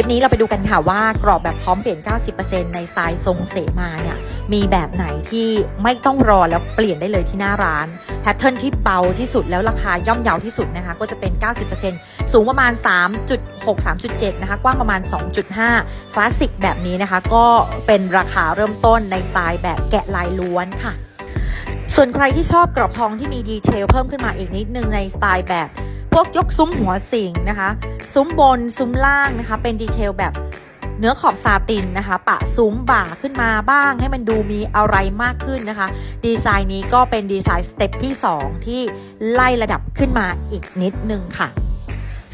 ลิปนี้เราไปดูกันค่ะว่ากรอบแบบพร้อมเปลี่ยน 90%ในสไตล์ทรงเสมาเนี่ยมีแบบไหนที่ไม่ต้องรอแล้วเปลี่ยนได้เลยที่หน้าร้านแพทเทิร์นที่เบาที่สุดแล้วราคาย่อมเยาที่สุดนะคะก็จะเป็น 90%สูงประมาณ 3.6 3.7 นะคะกว้างประมาณ 2.5 คลาสสิกแบบนี้นะคะ ก็เป็นราคาเริ่มต้นในสไตล์แบบแกะลายล้วนค่ะ ส่วนใครที่ชอบกรอบทองที่มีดีเทลเพิ่มขึ้นมาอีกนิดนึงในสไตล์แบบ พวกยกซุ้มหัวสิงนะคะ ซุ้มบนซุ้มล่างนะคะ เป็นดีเทลแบบเนื้อขอบซาตินนะคะ ปะซุ้มบ่าขึ้นมาบ้าง ให้มันดูมีอะไรมากขึ้นนะคะ ดีไซน์นี้ก็เป็นดีไซน์สเต็ปที่ 2 ที่ไล่ระดับขึ้นมาอีกนิดนึงค่ะ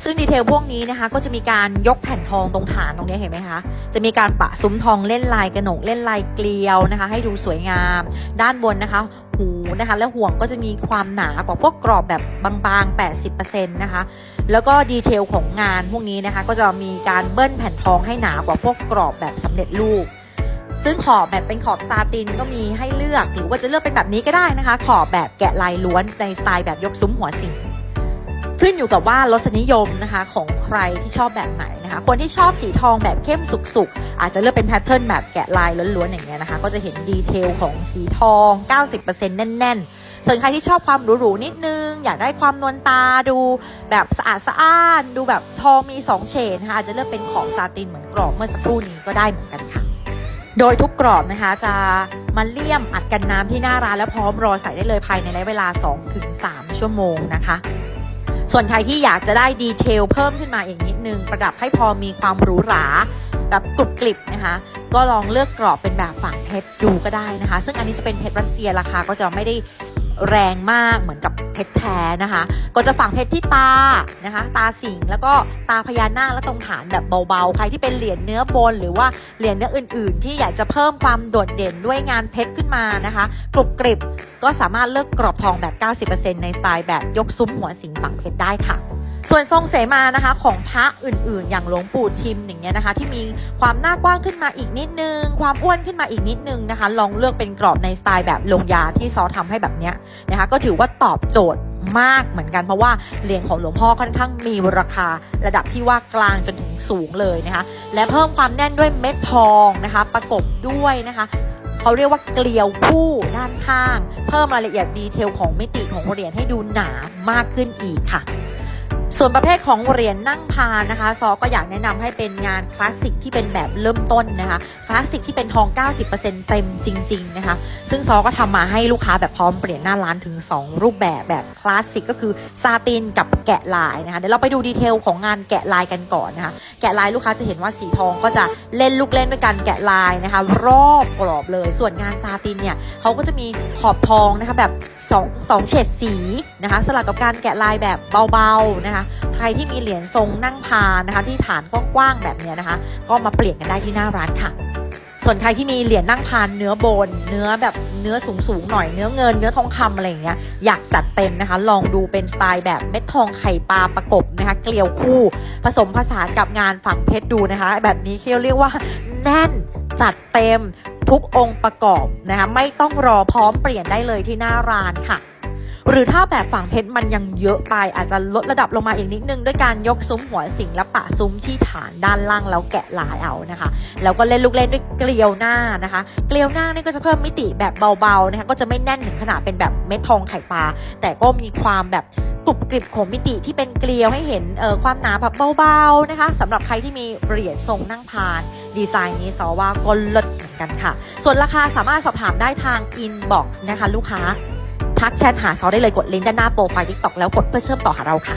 ซึ่งดีเทลพวกนี้นะคะ ก็จะมีการยกแผ่นทองตรงฐานตรงนี้เห็นไหมคะ จะมีการปะซุ้มทองเล่นลายกระหนกเล่นลายเกลียวนะคะ ให้ดูสวยงาม ด้านบนนะคะหูนะคะ และห่วงก็จะมีความหนากว่าพวกกรอบแบบบางๆ 80%นะคะ แล้วก็ดีเทลของงานพวกนี้นะคะ ก็จะมีการเบิ้ลแผ่นทองให้หนากว่าพวกกรอบแบบสำเร็จรูปซึ่งขอบแบบเป็นขอบซาตินก็มีให้เลือกหรือว่าจะเลือกเป็นแบบนี้ก็ได้นะคะ ขอบแบบแกะลายล้วนในสไตล์แบบยกซุ้มหัวสิง ขึ้นอยู่กับว่ารสนิยมนะคะของใครที่ชอบแบบไหนนะคะคนที่ชอบสีทองแบบเข้มสุกๆ อาจจะเลือกเป็นแพทเทิร์นแบบแกะลายล้วนๆอย่างเงี้ยนะคะ ก็จะเห็นดีเทลของสีทอง 90%แน่น ๆ ส่วนใครที่ชอบความหรูๆนิดนึง อยากได้ความนวลตาดูแบบสะอาดสะอ้าน ดูแบบทองมี 2 เฉดนะคะอาจจะเลือกเป็นของซาตินเหมือนกรอบเมื่อสักครู่นี้ก็ได้เหมือนกันค่ะ โดยทุกกรอบนะคะจะมาเลี่ยมอัดกันน้ำที่หน้าร้านแล้วพร้อมรอใส่ได้เลยภายในระยะเวลา 2-3 ชั่วโมงนะคะ ส่วนใครที่อยากจะได้ดีเทลเพิ่มขึ้นมาอีกนิดนึง ประดับให้พอมีความหรูหราแบบกรุบกริบนะคะ ก็ลองเลือกกรอบเป็นแบบฝังเพชรดูก็ได้นะคะ ซึ่งอันนี้จะเป็นเพชรรัสเซียราคาก็จะไม่ได้ แรงมากเหมือนกับเพชรแท้นะคะ ก็จะฝังเพชรที่ตานะคะ ตาสิงแล้วก็ตาพญานาคและตรงฐานแบบเบาๆ ใครที่เป็นเหรียญเนื้อบน หรือว่าเหรียญเนื้ออื่น ๆ ที่อยากจะเพิ่มความโดดเด่นด้วยงานเพชรขึ้นมานะคะกรุบกริบก็สามารถเลือกกรอบทองแบบ 90%ในสไตล์แบบยกซุ้มหัวสิงฝังเพชรได้ค่ะ ส่วนทรงเสมานะคะของพระอื่นๆ อย่างหลวงปู่ทิมอย่างเงี้ยนะคะ ที่มีความหน้ากว้างขึ้นมาอีกนิดนึง ความอ้วนขึ้นมาอีกนิดนึงนะคะ ลองเลือกเป็นกรอบในสไตล์แบบลงยาที่ซอทำให้แบบเนี้ยนะคะ ก็ถือว่าตอบโจทย์มากเหมือนกันเพราะว่าเหรียญของหลวงพ่อค่อนข้างมีราคาระดับที่ว่ากลางจนถึงสูงเลยนะคะ และเพิ่มความแน่นด้วยเม็ดทองนะคะ ประกบด้วยนะคะเขาเรียกว่าเกลียวคู่ด้านข้าง เพิ่มรายละเอียดดีเทลของมิติของเหรียญให้ดูหนามากขึ้นอีกค่ะ ส่วนประเภทของเหรียญนั่งพานนะคะซอก็อยากแนะนำให้เป็นงานคลาสสิกที่เป็นแบบเริ่มต้นนะคะคลาสสิกที่เป็นทอง 90%เต็มจริงๆนะคะซึ่งซอก็ทำมาให้ลูกค้าแบบพร้อมเปลี่ยนหน้าร้านถึง 2 รูปแบบแบบคลาสสิกก็คือซาตินกับแกะลายนะคะเดี๋ยวเราไปดูดีเทลของงานแกะลายกันก่อนนะคะแกะลายลูกค้าจะเห็นว่าสีทองก็จะเล่นลูกเล่นด้วยกันแกะลายนะคะ รอบกรอบเลย ส่วนงานซาตินเนี่ยเขาก็จะมีขอบทองนะคะแบบ 2 2เฉดสีนะคะสลับกับการแกะลายแบบเบาๆนะคะใครที่มีเหรียญทรงนั่งพานนะคะที่ฐานกว้างๆแบบนี้นะคะ ก็มาเปลี่ยนกันได้ที่หน้าร้านค่ะ ส่วนใครที่มีเหรียญนั่งพานเนื้อบน เนื้อแบบเนื้อสูงๆหน่อยเนื้อเงินเนื้อทองคำอะไรอย่างเงี้ยอยากจัดเต็มนะคะ ลองดูเป็นสไตล์แบบเม็ดทองไข่ปลาประกบนะคะเกลียวคู่ ผสมผสานกับงานฝังเพชรดูนะคะ แบบนี้เขาเรียกว่าแน่นจัดเต็ม ทุกองค์ประกอบนะคะไม่ต้องรอพร้อมเปลี่ยนได้เลยที่หน้าร้านค่ะ หรือถ้าแบบฝั่งเพชรมันยังเยอะไปอาจจะลดระดับลงมาอีกนิดนึง ด้วยการยกซุ้มหัวสิงและปะซุ้มที่ฐานด้านล่างแล้วแกะลายเอานะคะ แล้วก็เล่นลูกเล่นด้วยเกลียวหน้านะคะ เกลียวหน้านี่ก็จะเพิ่มมิติแบบเบาๆนะคะก็จะไม่แน่นถึงขนาดเป็นแบบเม็ดทองไข่ปลาแต่ก็มีความแบบกรุบกริบของมิติที่เป็นเกลียวให้เห็นเออความหนาแบบเบาๆนะคะสำหรับใครที่มีเหรียญทรงนั่งพาน ดีไซน์นี้ซอว่าก็เลิศเหมือนกันค่ะ ส่วนราคาสามารถสอบถามได้ทางอินบ็อกซ์นะคะลูกค้า ทักแชทหาซอได้เลยกดลิงก์ด้านหน้าโปรไฟล์ทิกตอกแล้วกดเพื่อเชื่อมต่อหาเราค่ะ